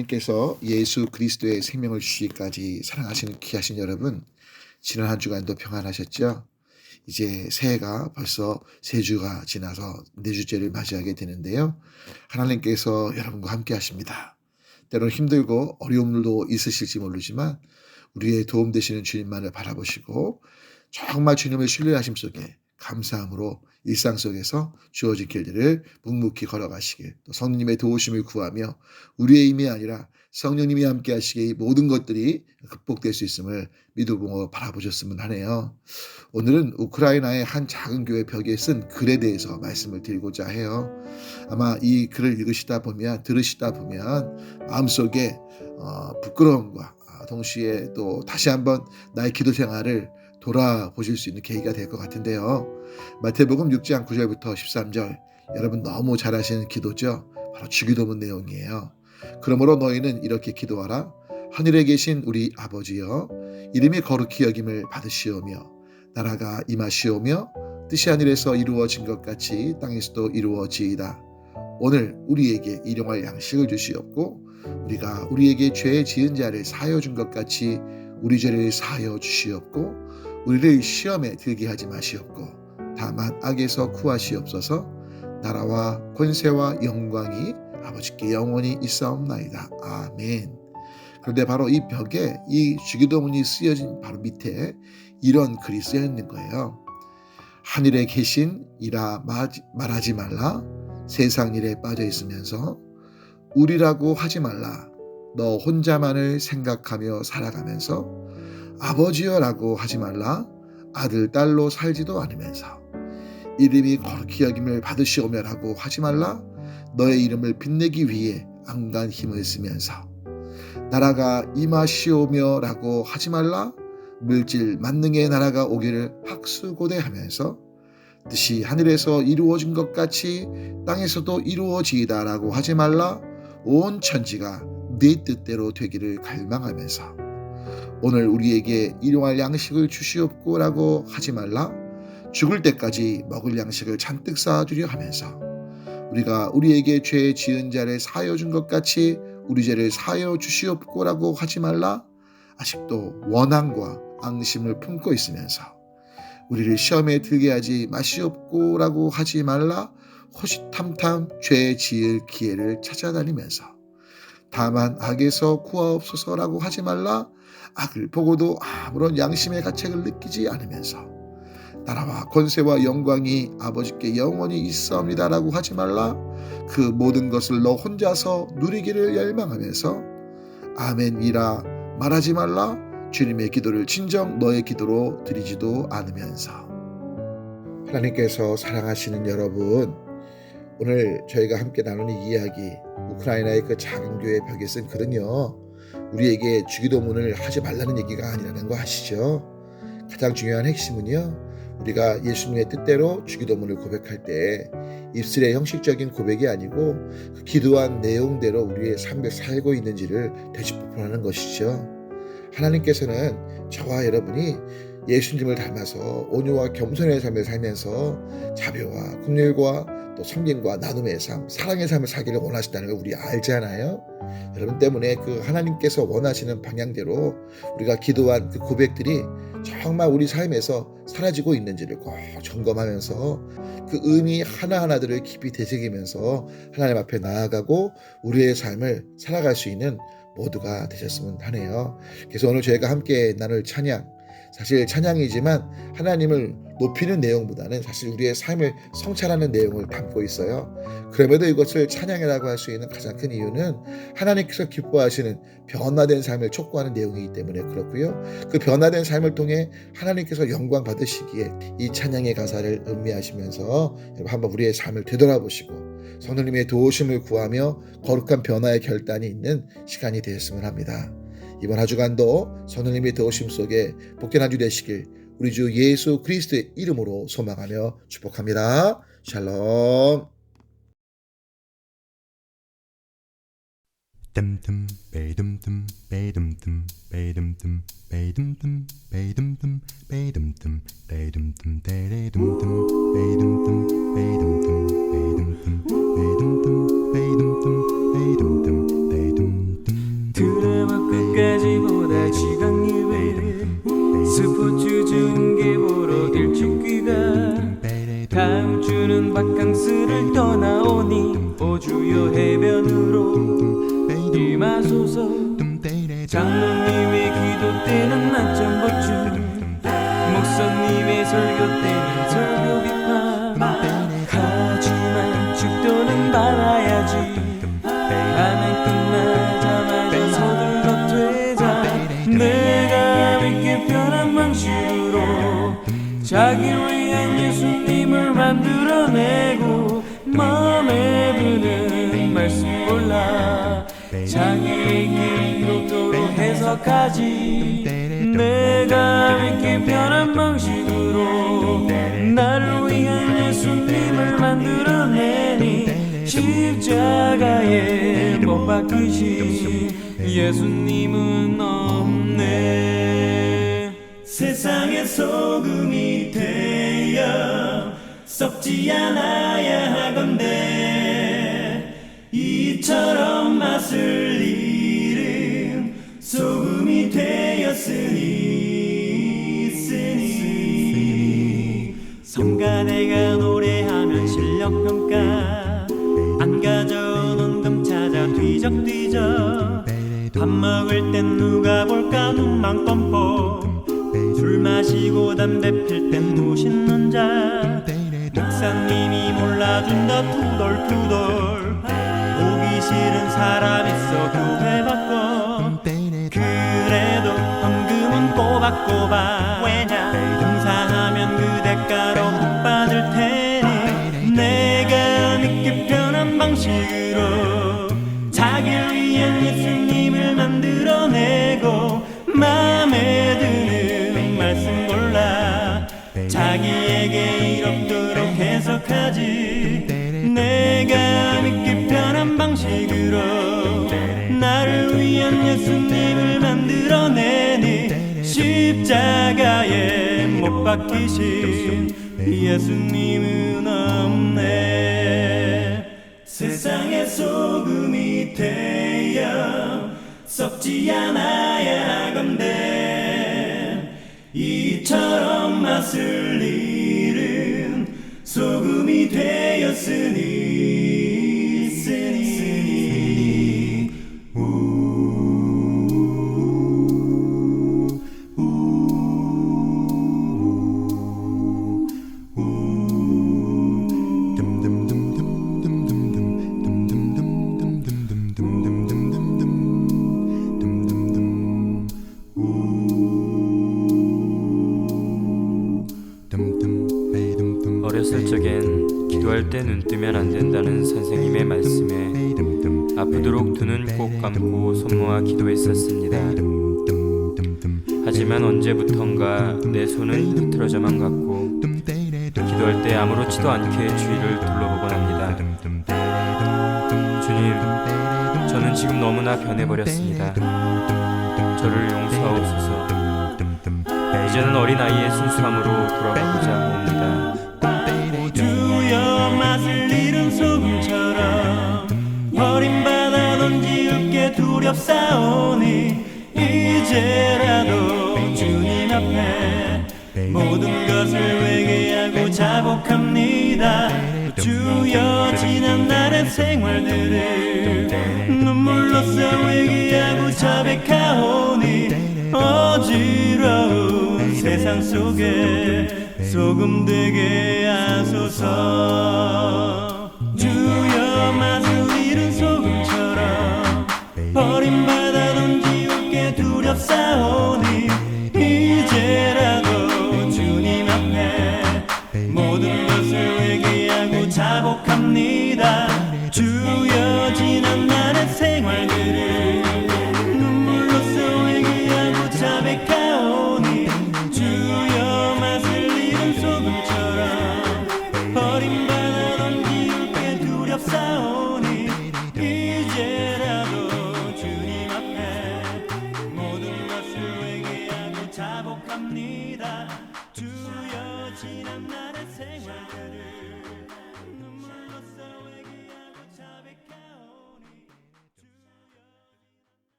하나님께서 예수 그리스도의 생명을 주시기까지 사랑하시는 귀하신 여러분, 지난 한 주간도 평안하셨죠? 이제 새해가 벌써 세 주가 지나서 네 주째를 맞이하게 되는데요. 하나님께서 여러분과 함께 하십니다. 때로는 힘들고 어려움도 있으실지 모르지만 우리의 도움 되시는 주님만을 바라보시고 정말 주님을 신뢰하심 속에 감사함으로 일상 속에서 주어진 길들을 묵묵히 걸어가시길 또 성령님의 도우심을 구하며 우리의 힘이 아니라 성령님이 함께 하시기에 이 모든 것들이 극복될 수 있음을 믿어보고 바라보셨으면 하네요. 오늘은 우크라이나의 한 작은 교회 벽에 쓴 글에 대해서 말씀을 드리고자 해요. 아마 이 글을 읽으시다 보면 들으시다 보면 마음속에 어, 부끄러움과 동시에 또 다시 한번 나의 기도 생활을 돌아보실 수 있는 계기가 될 것 같은데요. 마태복음 6장 9절부터 13절 여러분 너무 잘 아시는 기도죠. 바로 주기도문 내용이에요. 그러므로 너희는 이렇게 기도하라. 하늘에 계신 우리 아버지여 이름이 거룩히 여김을 받으시오며 나라가 임하시오며 뜻이 하늘에서 이루어진 것 같이 땅에서도 이루어지이다. 오늘 우리에게 일용할 양식을 주시옵고 우리가 우리에게 죄 지은 자를 사하여 준 것 같이 우리 죄를 사하여 주시옵고 우리를 시험에 들게 하지 마시옵고 다만 악에서 구하시옵소서 나라와 권세와 영광이 아버지께 영원히 있사옵나이다. 아멘. 그런데 바로 이 벽에 이 주기도문이 쓰여진 바로 밑에 이런 글이 쓰여 있는 거예요. 하늘에 계신 이라 말하지 말라 세상 일에 빠져 있으면서 우리라고 하지 말라 너 혼자만을 생각하며 살아가면서 아버지여라고 하지 말라. 아들 딸로 살지도 않으면서. 이름이 거룩히 여김을 받으시오며라고 하지 말라. 너의 이름을 빛내기 위해 안간 힘을 쓰면서. 나라가 임하시오며라고 하지 말라. 물질 만능의 나라가 오기를 학수고대하면서 뜻이 하늘에서 이루어진 것 같이 땅에서도 이루어지이다라고 하지 말라. 온 천지가 네 뜻대로 되기를 갈망하면서 오늘 우리에게 일용할 양식을 주시옵고라고 하지 말라. 죽을 때까지 먹을 양식을 잔뜩 쌓아두려 하면서 우리가 우리에게 죄 지은 자를 사하여 준 것 같이 우리 죄를 사하여 주시옵고라고 하지 말라. 아직도 원한과 앙심을 품고 있으면서 우리를 시험에 들게 하지 마시옵고라고 하지 말라. 호시탐탐 죄 지을 기회를 찾아다니면서 다만 악에서 구하옵소서라고 하지 말라. 악을 보고도 아무런 양심의 가책을 느끼지 않으면서 나라와 권세와 영광이 아버지께 영원히 있사옵니다라고 하지 말라. 그 모든 것을 너 혼자서 누리기를 열망하면서 아멘이라 말하지 말라. 주님의 기도를 진정 너의 기도로 드리지도 않으면서. 하나님께서 사랑하시는 여러분 오늘 저희가 함께 나누는 이야기 우크라이나의 그 작은 교회 벽에 쓴 글은요 우리에게 주기도문을 하지 말라는 얘기가 아니라는 거 아시죠? 가장 중요한 핵심은요. 우리가 예수님의 뜻대로 주기도문을 고백할 때 입술의 형식적인 고백이 아니고 그 기도한 내용대로 우리의 삶을 살고 있는지를 되짚어보는 것이죠. 하나님께서는 저와 여러분이 예수님을 닮아서 온유와 겸손의 삶을 살면서 자비와 긍휼과 또 섬김과 나눔의 삶, 사랑의 삶을 살기를 원하신다는 걸 우리 알잖아요. 여러분 때문에 그 하나님께서 원하시는 방향대로 우리가 기도한 그 고백들이 정말 우리 삶에서 사라지고 있는지를 꼭 점검하면서 그 의미 하나하나들을 깊이 되새기면서 하나님 앞에 나아가고 우리의 삶을 살아갈 수 있는 모두가 되셨으면 하네요. 그래서 오늘 저희가 함께 나눌 찬양, 사실 찬양이지만 하나님을 높이는 내용보다는 사실 우리의 삶을 성찰하는 내용을 담고 있어요. 그럼에도 이것을 찬양이라고 할 수 있는 가장 큰 이유는 하나님께서 기뻐하시는 변화된 삶을 촉구하는 내용이기 때문에 그렇고요. 그 변화된 삶을 통해 하나님께서 영광 받으시기에 이 찬양의 가사를 음미하시면서 한번 우리의 삶을 되돌아보시고 성령님의 도우심을 구하며 거룩한 변화의 결단이 있는 시간이 되었으면 합니다. 이번 한 주간도 성령님의 도우심 속에 복된 한 주 되시길 우리 주 예수 그리스도의 이름으로 소망하며 축복합니다. 샬롬. 뜸뜸 빼dum뜸 빼dum뜸 빼dum뜸 때레dum뜸 빼dum뜸 빼dum뜸 빼dum뜸 빼dum뜸 빼dum뜸 빼dum뜸 빼dum뜸 시간 예외 스포츠 중계 보러 일찍 귀가 다음 주는 바캉스를 떠나오니 오주요 해변으로 임하소서 장로님의 기도 때는 낮잠 보충 목사님의 설교 때는 설교 비판 자기에게 이롭도록 해석하지. 내가 믿기 편한 방식으로 나를 위한 예수님을 만들어내니 십자가에 못 박히신 예수님은 없네. 세상의 소금이 되어 썩지 않아야 하건대 이처럼 맛을 잃은 소금이 되었으니 쓰니. 성가대가 노래하면 실력 평가. 안 가져오는 금 찾아 뒤적뒤적. 밥 먹을 땐 누가 볼까 눈만 껌뻑. 술 마시고 담배 필땐 무신는 자. 목사님이 몰라준다 투덜투덜 사람 있어 교회바꿔 그래도 헌금은 꼬박꼬박. 왜냐 봉사하면 그 대가로 복 받을 테니 내가 믿기 편한 방식으로 자기를 위한 예수님을 만들어내고 마음에 드는 말씀 골라 자기에게 이롭도록 해석하지. 내가 믿기 방식으로 나를 위한 예수님을 만들어내니 십자가에 못 박히신 예수님은 없네. 세상의 소금이 되어 썩지 않아야 하건대. 이처럼 맛을 잃은 소금이 되었으니 때 눈 뜨면 안 된다는 선생님의 말씀에 아프도록 두눈꼭 감고 손 모아 기도했었습니다. 하지만 언제부턴가 내 손은 흐트러져만 갔고 기도할 때 아무렇지도 않게 주위를 둘러보곤 합니다. 주님, 저는 지금 너무나 변해버렸습니다. 저를 용서하옵소서. 이제는 어린 아이의 순수함으로 돌아가고자 합니다. 게 두렵사오니 이제라도 주님 앞에 모든 것을 회개하고 자복합니다. 주여 지난 날의 생활들을 눈물로써 회개하고 자백하오니 어지러운 세상 속에 소금 되게 하소서. 주여 소금처럼 버림받아 던지울 게 두렵사오니